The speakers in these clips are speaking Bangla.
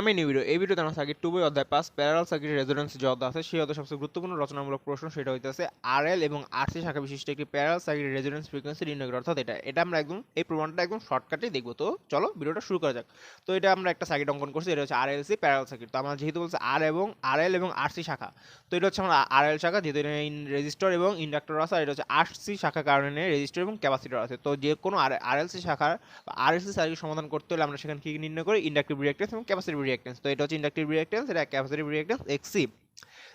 আমি নিউ ভিডিও এই ভিডিওতে আমরা সার্কিট টু বই অধ্যায় পাঁচ প্যারাল সার্কিটের রেজোনেন্স যে অধ্যায় আছে, সেই অধ্যায় সবচেয়ে গুরুত্বপূর্ণ রচনামূলক প্রশ্ন সেটা হইতেছে আর এল এবং আর সি শাখা বিশিষ্ট একটি প্যারাল সার্কিটের রেজোনেন্স ফ্রিকোয়েন্সি নির্ণয় করা। অর্থাৎ এটা এটা আমরা একদম এই প্রমাণটা একদম শর্টকাটেই দেখব। তো চলো ভিডিওটা শুরু করা যাক। তো এটা আমরা একটা সার্কিট অঙ্কন করছি, এটা হচ্ছে R L C parallel circuit. তো আমরা যেহেতু বলছে আর এবং আর এল এবং আর সি শাখা, তো এটা হচ্ছে আমরা আর এল শাখা, যেহেতু রেজিস্টার এবং ইন্ডাক্টর আছে, আর এটা হচ্ছে আর সি শাখা কারণে রেজিস্টার এবং ক্যাপাসিটর আছে। তো যে কোনো আর এল সি শাখার আর এল সি সার্কিট সমাধান করতে হলে আমরা সেখানে কি নির্ণয় করি? ইন্ডাকটিভ রিঅ্যাক্টেন্স এবং ক্যাপাসিটিভ রিঅ্যাক্টেন্স তো এটা হচ্ছে ইন্ডাকটিভ রিঅ্যাক্টেন্স এটা ক্যাপাসিটিভ রিঅ্যাক্টেন্স এক্সি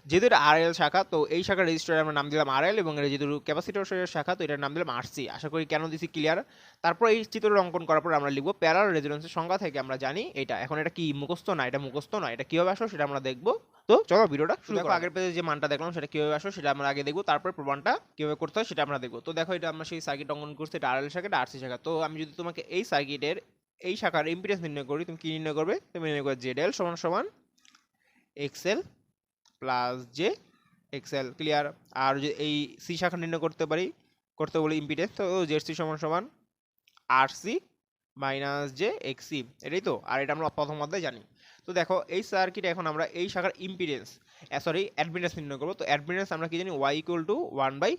যেহেতু এটা আর এল শাখা তো এই শাখার রেজিস্টারে আমরা নাম দিলাম আর এল এবং এটা যেহেতু ক্যাপাসিটর শাখা তো এটার নাম দিলাম আর সি আশা করি কেন দিছি ক্লিয়ার তারপর এই চিত্রটা অঙ্কন করার পর আমরা লিখব প্যারাল রেজোনেন্সের সংখ্যা থেকে আমরা জানি এটা। এখন এটা কি মুখস্থ না এটা মুখস্থ না এটা কীভাবে আসো সেটা আমরা দেখব। তো চলো ভিডিওটা শুরু দেখো আগের পেজে যে মানটা দেখলাম সেটা কীভাবে আসো সেটা আমরা আগে দেখব তারপর প্রমাণটা কীভাবে করতে হয় সেটা আমরা দেখব। তো দেখো এটা আমরা সেই সার্কিট অঙ্কন করছি এটা আর এল শাখা এটা আর সি শাখা। তো আমি যদি তোমাকে এই সার্কিটের এই শাখার ইম্পিডেন্স নির্ণয় করি, তুমি কি নির্ণয় করবে? তুমি নির্ণয় করবে জেড এল সমান সমান XL plus J XL clear আর এই সি শাখা নির্ণয় করতে পারি, করতে বলি ইম্পিডেন্স তো জেড সি সমান সমান R C minus J XC এটাই তো? আর এটা আমরা প্রথম অধ্যায় জানি। তো দেখো, এই সার্কিট এখন আমরা এই শাখার ইম্পিডেন্স সরি অ্যাডমিটেন্স নির্ণয় করব। তো অ্যাডমিটেন্স আমরা কি জানি? Y equal to one by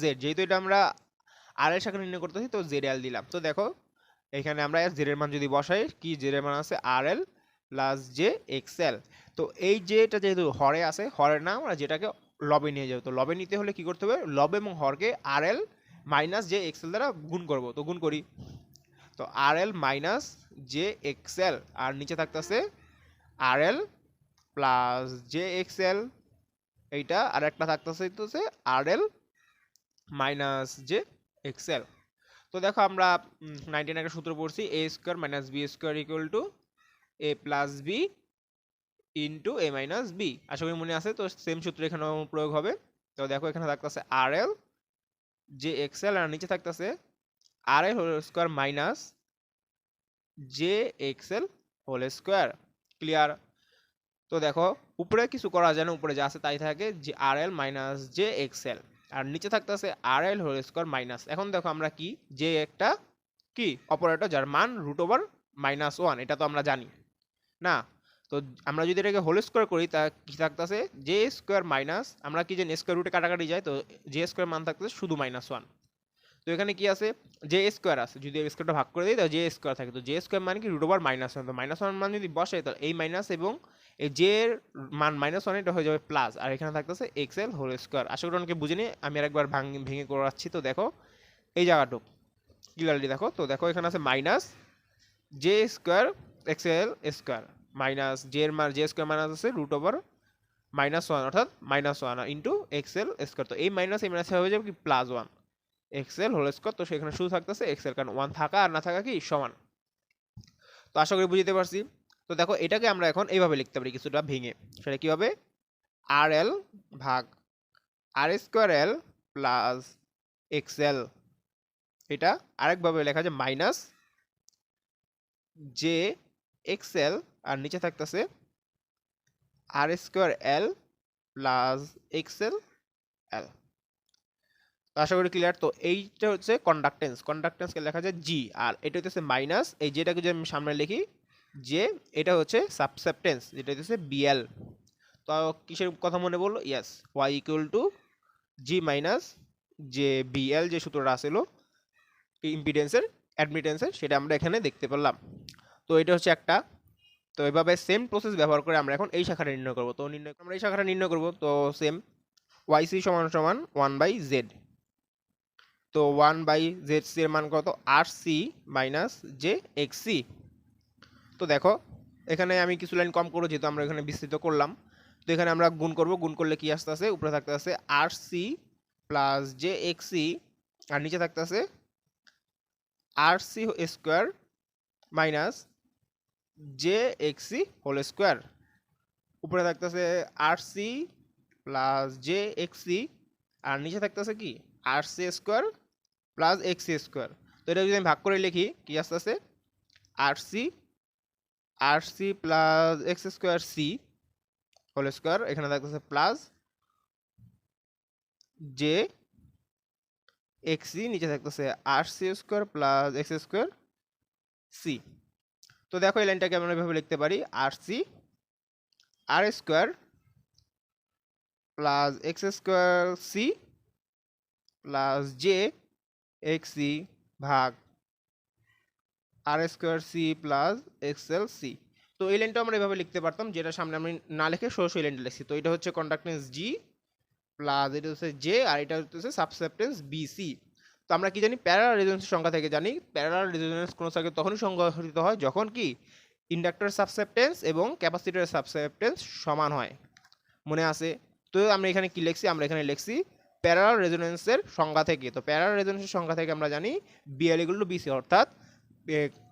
Z যেহেতু এটা আমরা আর এর শাখা নির্ণয় করতেছি, তো জেড এল দিলাম। তো দেখো এখানে আমরা জেড এর মান যদি বসাই, কি জেড এর মান আছে? R L plus J XL তো এই যেটা যেহেতু হরে আছে, হরের না আমরা যেটাকে লবে নিয়ে যাব। তো লবে নিতে হলে কি করতে হবে? লব এবং হরকে R L minus J XL দ্বারা গুণ করব। তো গুণ করি। তো R L minus J XL আর নিচে থাকতেছে R L plus J XL এইটা আর একটা থাকতেছে R L minus J XL তো দেখো আমরা নাইনটিন একটা সূত্র পড়ছি A square minus B square equal to A plus B into A minus B আশা করি মনে আছে, তো সেম সূত্র এখানেও প্রয়োগ হবে। তো দেখো এখানে থাকতেছে আর এল জে এক্সেল আর নিচে থাকতেছে R L whole square minus J XL whole square clear তো দেখো, উপরে কিছু করা যায় না, উপরে যা আছে তাই থাকে, যে R L minus J XL আর নিচে থাকতেছে R L whole square minus এখন দেখো আমরা কি? যে একটা কি? অপারেটর যার মান রুট ওভার মাইনাস ওয়ান এটা তো আমরা জানি। না? তো আমরা যদি এটাকে হোল স্কোয়ার করি, তা কি থাকতেছে জে স্কোয়ার মাইনাস আমরা কি যে স্কোয়ার রুটে কাটাকাটি যায়, তো জে স্কোয়ার মান থাকতেছে শুধু মাইনাস ওয়ান তো এখানে কি আছে? জে স্কোয়ার আছে। যদি স্কোয়ারটা ভাগ করে দিই তো জে স্কোয়ার থাকে। তো জে স্কোয়ার মানে কি? রুট ওভার মাইনাস ওয়ান তো মাইনাস ওয়ান মান যদি বসে, তাহলে এই মাইনাস এবং এই জে মান মাইনাস ওয়ান এটা হয়ে যাবে প্লাস আর এখানে থাকতেছে এক্সেল হোল স্কোয়ার আশা করি অনেকে বুঝিনি, আমি আরেকবার ভাঙ ভেঙে করাচ্ছি, তো দেখো, এই জায়গাটুক ক্লিয়ারলি দেখো, তো দেখো এখানে আছে minus J square XL square minus J এর মান জে স্কোয়ার মাইনাস আছে রুট ওভার মাইনাস ওয়ান অর্থাৎ minus one into XL square তো এই মাইনাস এই মাইনাস হয়ে যাবে কি? Plus one XL whole square তো সেখানে শুধু থাকতেছে এক্সেল কারণ ওয়ান থাকা আর না থাকা কি? সমান। তো আশা করি বুঝতে পারছি। তো দেখো এটাকে আমরা এখন এইভাবে লিখতে পারি কিছুটা ভেঙে। সেটা কি হবে আর এল ভাগ R square L plus XL এটা আরেকভাবে লেখা যায় মাইনাস জে এক্সেল আর নিচে থাকতেছে R square L plus XL L আশা করি ক্লিয়ার তো এইটা হচ্ছে কন্ডাক্টেন্স কন্ডাক্টেন্সকে লেখা যায় জি আর এটা হচ্ছে মাইনাস এই যেটাকে যদি আমি সামনে লিখি যে এটা হচ্ছে সাবসেপ্টেন্স যেটা হচ্ছে বিএল তো কিসের কথা মনে বলল yes Y equal to G minus যে বিএল যে সূত্রটা আসলো ইম্পিডেন্সের অ্যাডমিটেন্সের সেটা আমরা এখানে দেখতে পেলাম। তো এটা হচ্ছে একটা। তো এভাবে সেম প্রসেস ব্যবহার করে আমরা এখন এই শাখাটা নির্ণয় করব। তো নির্ণয় আমরা এই শাখাটা নির্ণয় করব। তো সেম ওয়াই সি সমান সমান ওয়ান বাই জেড তো ওয়ান বাই জেড সি এর মান কত? R C minus J X C তো দেখো, এখানে আমি কিছু লাইন কম করব, যেহেতু আমরা এখানে বিস্তৃত করলাম। তো এখানে আমরা গুণ করব, গুণ করলে কি আসতে আছে উপরে থাকতে আছে R C plus J X আর নিচে থাকতে আছে R C square minus J X whole square উপরে থাকতেছে R C plus J X আর নিচে থাকতেছে কি? R C square plus X square তো এটা যদি আমি ভাগ করে লিখি, কি আসতে আছে R C R C plus X square C whole square এখানে থাকতেছে প্লাস জে এক্স সি নিচে থাকতেছে R C square plus X square C তো দেখো এই লাইনটাকে আমরা এভাবে লিখতে পারি R C R square plus X square C plus J X C ভাগ R square C plus XL C তো এই লাইনটা আমরা এভাবে লিখতে পারতাম, যেটা সামনে আমি না লিখে সরাসরি লাইনটা লিখছি। তো এটা হচ্ছে কন্ডাক্টেন্স জি প্লাস এটা হচ্ছে জে আর এটা হচ্ছে সাবসেপ্টেন্স বিসি তো আমরা কি জানি? প্যারালাল রেজোনেন্সের সংখ্যা থেকে জানি। প্যারালাল রেজোনেন্স কোনো সার্কিট তখনই সংঘটিত হয় যখন কি ইন্ডাক্টর সাবসেপ্টেন্স এবং ক্যাপাসিটরের সাবসেপ্টেন্স সমান হয়। মনে আছে? তো আমরা এখানে কি লিখছি? আমরা এখানে লিখছি প্যারালাল রেজোনেন্সের সংখ্যা থেকে। তো প্যারালাল রেজোনেন্সের সংখ্যা থেকে আমরা জানি B L equal to B C অর্থাৎ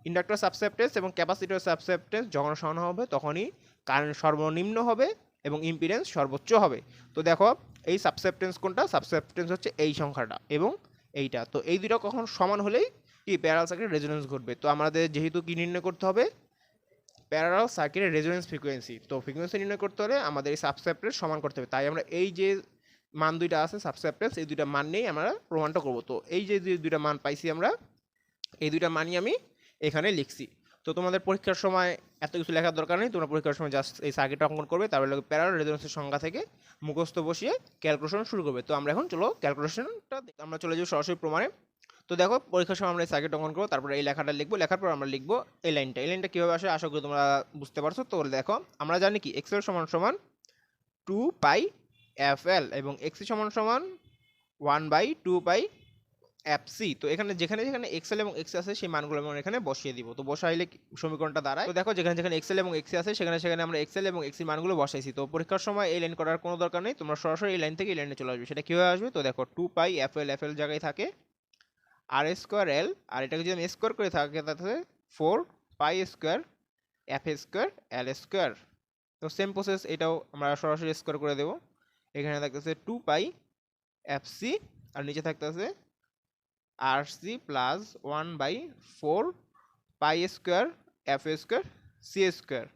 ইন্ডাক্টর সাবসেপ্টেন্স এবং ক্যাপাসিটর সাবসেপ্টেন্স যখন সমান হবে, তখনই কারেন্ট সর্বনিম্ন হবে এবং ইম্পিডেন্স সর্বোচ্চ হবে। তো দেখো, এই সাবসেপ্টেন্স কোনটা? সাবসেপ্টেন্স হচ্ছে এই সংখ্যাটা এবং এইটা। তো এই দুটো কখন সমান হলেই কি? প্যারাল সার্কিটের রেজোনেন্স ঘটবে। তো আমাদের যেহেতু কি নির্ণয় করতে হবে? প্যারাল সার্কিটের রেজোনেন্স ফ্রিকোয়েন্সি তো ফ্রিকোয়েন্সি নির্ণয় করতে হলে আমাদের এই সাবসেপ্টেন্স সমান করতে হবে। তাই আমরা এই যে মান দুইটা আছে সাবসেপ্টেন্স এই দুইটা মান নিয়েই আমরা প্রমাণটা করব। তো এই যে দুইটা মান পাইছি আমরা এই দুইটা মানই আমি এখানে লিখছি। তো তোমাদের পরীক্ষার সময় এত কিছু লেখার দরকার নেই, তোমরা পরীক্ষার সময় জাস্ট এই সার্কিটটা অঙ্কন করবে, তারপরে প্যারাল রেজোনেন্সের সংখ্যা থেকে মুখস্থ বসিয়ে ক্যালকুলেশন শুরু করবে। তো আমরা এখন চলো ক্যালকুলেশনটা আমরা চলে যাব সরাসরি প্রমাণে। তো দেখো, পরীক্ষার সময় আমরা এই সার্কিট অঙ্কন করব, তারপরে এই লেখাটা লিখব, লেখার পর আমরা লিখব এই লাইনটা এই লাইনটা কীভাবে আসে আশা করি তোমরা বুঝতে পারছ। তো দেখো, আমরা জানি কি এক্সেল সমান সমান টু পাই এফ এল এবং এক্সি সমান সমান one by two pi F C তো এখানে যেখানে যেখানে এক্সেল এবং এক্সি আছে, সেই মানগুলো আমরা এখানে বসিয়ে দিব। তো বসাইলে সমীকরণটা দাঁড়ায়? তো দেখো, যেখানে যেখানে এক্সেল এবং এক্সি আছে, সেখানে সেখানে আমরা এক্সেল এবং এক্সি মানগুলো বসাইছি। তো পরীক্ষার সময় এই লাইন করার কোনো দরকার নেই। তোমরা সরাসরি এই লাইন থেকে এই লাইনে চলে আসবে। সেটা কীভাবে আসবে? তো দেখো two pi F L F L জায়গায় থাকে আর স্কোয়ার এল আর এটাকে যদি আমি স্কোয়ার করে থাকে তাতে four pi square F square L square তো সেম প্রসেস এটাও আমরা সরাসরি স্কোয়ার করে দেবো। এখানে থাকতেছে টু পাই এফ সি আর নিচে থাকতেছে R C plus one by four pi square, F square, C square.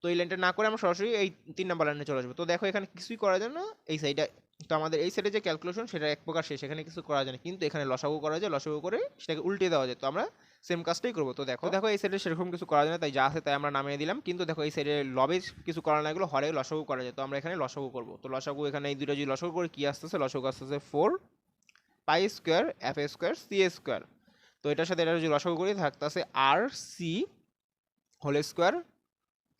তো এই লাইনটা না করে আমরা সরাসরি এই তিন নাম্বার লাইনে চলে আসব। তো দেখো এখানে কিছুই করা যায় না, এই সাইডে, তো আমাদের এই সাইডে যে ক্যালকুলেশন সেটা এক প্রকার শেষ, এখানে কিছু করা যায় না। কিন্তু এখানে লসাগু করা যায়, লসাগু করে সেটাকে উল্টে দেওয়া যায়। তো আমরা সেম কাজটাই করব। তো দেখো দেখো এই সাইডে সেরকম কিছু করা যায় না, তাই যা আছে তাই আমরা নামিয়ে দিলাম। কিন্তু দেখো এই সাইডে লবে কিছু করা না, এগুলো হরে লসাগু করা যায়। তো আমরা এখানে লসাগু করব। তো লসাগু এখানে এই দুটো যদি লসাগু করে, কি আসতেছে? লসাগু আসতেছে ফোর পাই স্কোয়ার, এফ এ স্কোয়ার, সি এ স্কোয়ার। তো এটার সাথে এটা যদি লসাগু করি, থাকতেছে R C whole square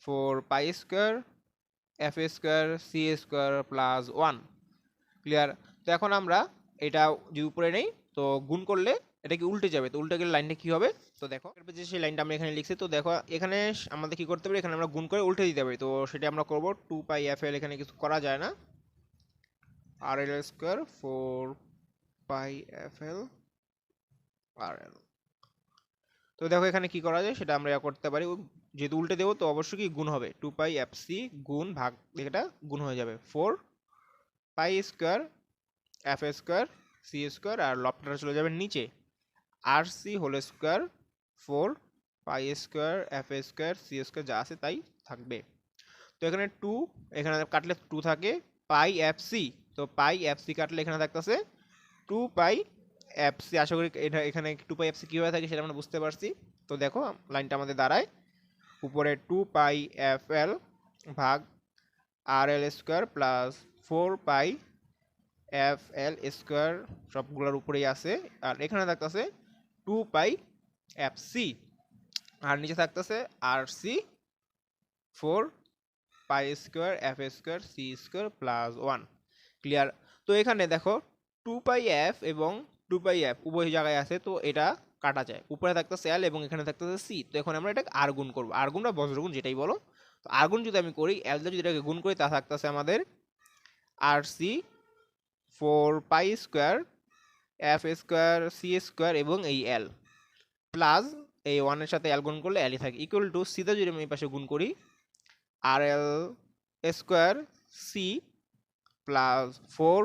four pi square, F এ স্কোয়ার, সি এ স্কোয়ার প্লাস ওয়ান। ক্লিয়ার? তো এখন আমরা এটা যদি উপরে নেই, তো গুণ করলে এটা কি উল্টে যাবে? তো উল্টে গেলে লাইনটা কী হবে? তো দেখো এরপর যে সেই লাইনটা আমরা এখানে লিখছি, তো দেখো এখানে আমাদের কী করতে পারি এখানে আমরা গুণ করে উল্টে দিতে পারি। তো সেটা আমরা করব, টু পাই এফ এল এখানে কিছু করা যায় না। R L square four pi F L R L তো দেখো এখানে কি করা যায়, সেটা আমরা করতে পারি। যেহেতু উল্টে দেবো, তো অবশ্যই কি গুণ হবে? টু পাই এফ সি গুণ ভাগ এটা গুণ হয়ে যাবে। Four pi square F square C square আর লবটা চলে যাবে নিচে। R C whole square four pi square F square C square যা আছে তাই থাকবে। তো এখানে টু এখানে কাটলে টু থাকে। পাই এফ সি তো পাই এফ সি কাটলে এখানে থাকতেছে টু পাই এফ সি আশা করি এখানে টু পাই এফ সি কীভাবে থাকে সেটা আমরা বুঝতে পারছি। তো দেখো, লাইনটা আমাদের দাঁড়ায়। উপরে টু পাই এফ এল ভাগ R L square plus four pi F L square সবগুলোর উপরেই আছে। আর এখানে থাকতেছে টু পাই এফ সি আর নিচে থাকতেছে R C four pi square, F square, C square plus one. Clear? তো এখানে দেখো টু পাই এফ এবং টু পাই এফ উভয় জায়গায় আছে, তো এটা কাটা যায়। উপরে থাকতেছে এল এবং এখানে থাকতেছে সি তো এখন আমরা এটা আর গুণ করব। আর বা বজ্রগুণ যেটাই বলো। তো আর যদি আমি করি এল যদি এটাকে গুণ করি, তা থাকতেছে আমাদের R C four pi square F square C square এবং এই এল প্লাস এই ওয়ানের সাথে এল গুণ করলে এলই থাকে। ইকুয়াল টু সিতে যদি আমি এই পাশে গুণ করি R L square C plus four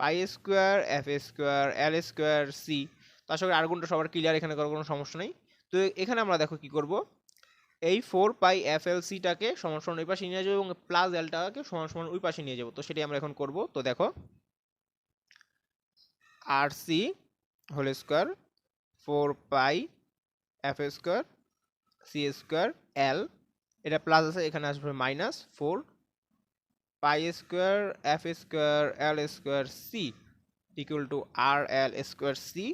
pi square, F square, L square, C. তো আশা করি আর গুণটা সবার ক্লিয়ার এখানে করার কোনো সমস্যা নেই। তো এখানে আমরা দেখো কি করব? এই ফোর পাই এফ এল সিটাকে সমান সমান ওই পাশে নিয়ে যাব এবং প্লাস এলটাকে সমান সমান ওই পাশে নিয়ে যাব। তো সেটাই আমরা এখন করব। তো দেখো, R C whole square four pi F square, C square L এটা প্লাস আছে, এখানে আসবে minus four pi square, F square, L square, C equal to R L square C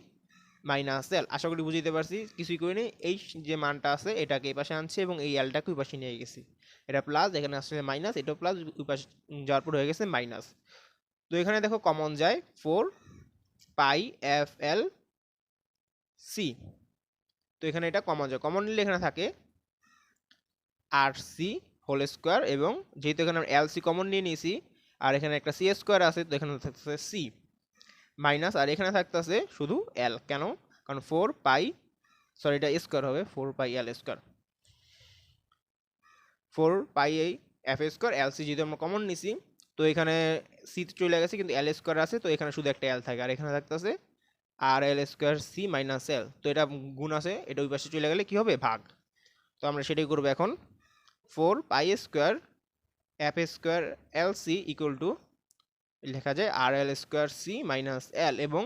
minus L আশা করি বুঝতে পারছি, কিছুই করিনি এই যে মানটা আছে, এটাকে এই পাশে আনছে এবং এই এলটাকে ওই পাশে নিয়ে গেছি। এটা প্লাস এখানে আসলে মাইনাস এটাও প্লাস ওই পাশে যাওয়ার পর হয়ে গেছে মাইনাস তো এখানে দেখো কমন যায় four pi, F L C তো এখানে এটা কমন যায়। কমন নিলে এখানে থাকে আর সি হোল স্কোয়ার এবং যেহেতু এখানে এল সি কমন নিয়ে নিয়েছি, আর এখানে একটা সি স্কোয়ার আছে, তো এখানে থাকতেছে সি মাইনাস আর এখানে থাকতেছে শুধু এল কেন? কারণ ফোর পাই সরি এটা স্কোয়ার হবে four pi L square four pi এই এফ স্কোয়ার এল সি যেহেতু আমরা কমন নিছি তো এখানে সি চলে গেছে, কিন্তু এল স্কোয়ার আছে, তো এখানে শুধু একটা এল থাকে। আর এখানে থাকতেছে R L square C minus L তো এটা গুণ আছে, এটা ওই পাশে চলে গেলে কী হবে? ভাগ। তো আমরা সেটাই করব এখন। Four pi square, F square L C equal to লেখা যায় R L square C minus L এবং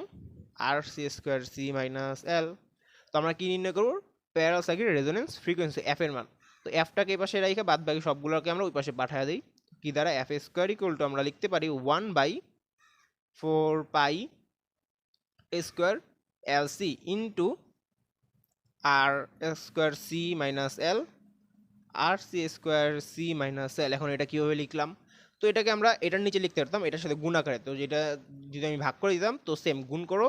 R C square C minus L তো আমরা কী নির্ণয় করব? Parallel circuit resonance frequency F মান। তো এফটাকে এই পাশে রেখে বাদ বাকি সবগুলোকে আমরা ওই পাশে পাঠিয়ে দিই। কি দ্বারা? এফ স্কোয়ার ইকুয়াল টু আমরা লিখতে পারি one by four pi square L C into R square C minus L R C square C minus L এখন এটা কীভাবে লিখলাম? তো এটাকে আমরা এটার নিচে লিখতে পারতাম, এটার সাথে গুণ আকারে। তো যেটা যদি আমি ভাগ করে দিতাম, তো সেম গুণ করো,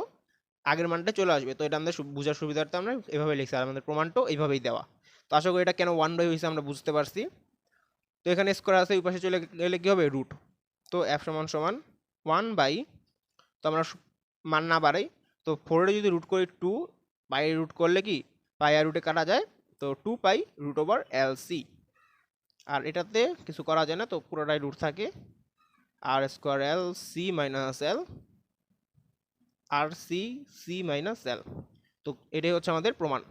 আগের মানটা চলে আসবে। তো এটা আমাদের বোঝার সুবিধার্থে আমরা এভাবে লিখছি, আর আমাদের প্রমাণটাও এইভাবেই দেওয়া। তো আশা করি এটা কেন ওয়ান বাই হয়েছে আমরা বুঝতে পারছি। তো এখানে স্কোয়ার আছে, ওই পাশে চলে গেলে কী হবে? রুট তো এফ সমান সমান ওয়ান বাই তো আমরা মান না বাড়াই। তো ফোরে যদি রুট করি টু পাই রুট করলে কি? পাই আর রুটে কাটা যায়। তো two pi root over L C আর এটাতে কিছু করা যায় না, তো পুরোটাই রুট থাকে। R square L C minus L R C C minus L তো এটাই হচ্ছে আমাদের প্রমাণ।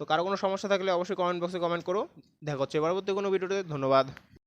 তো কারও কোনো সমস্যা থাকলে অবশ্যই কমেন্ট বক্সে কমেন্ট করো। দেখা হচ্ছে পরবর্তী কোনো ভিডিওতে ধন্যবাদ।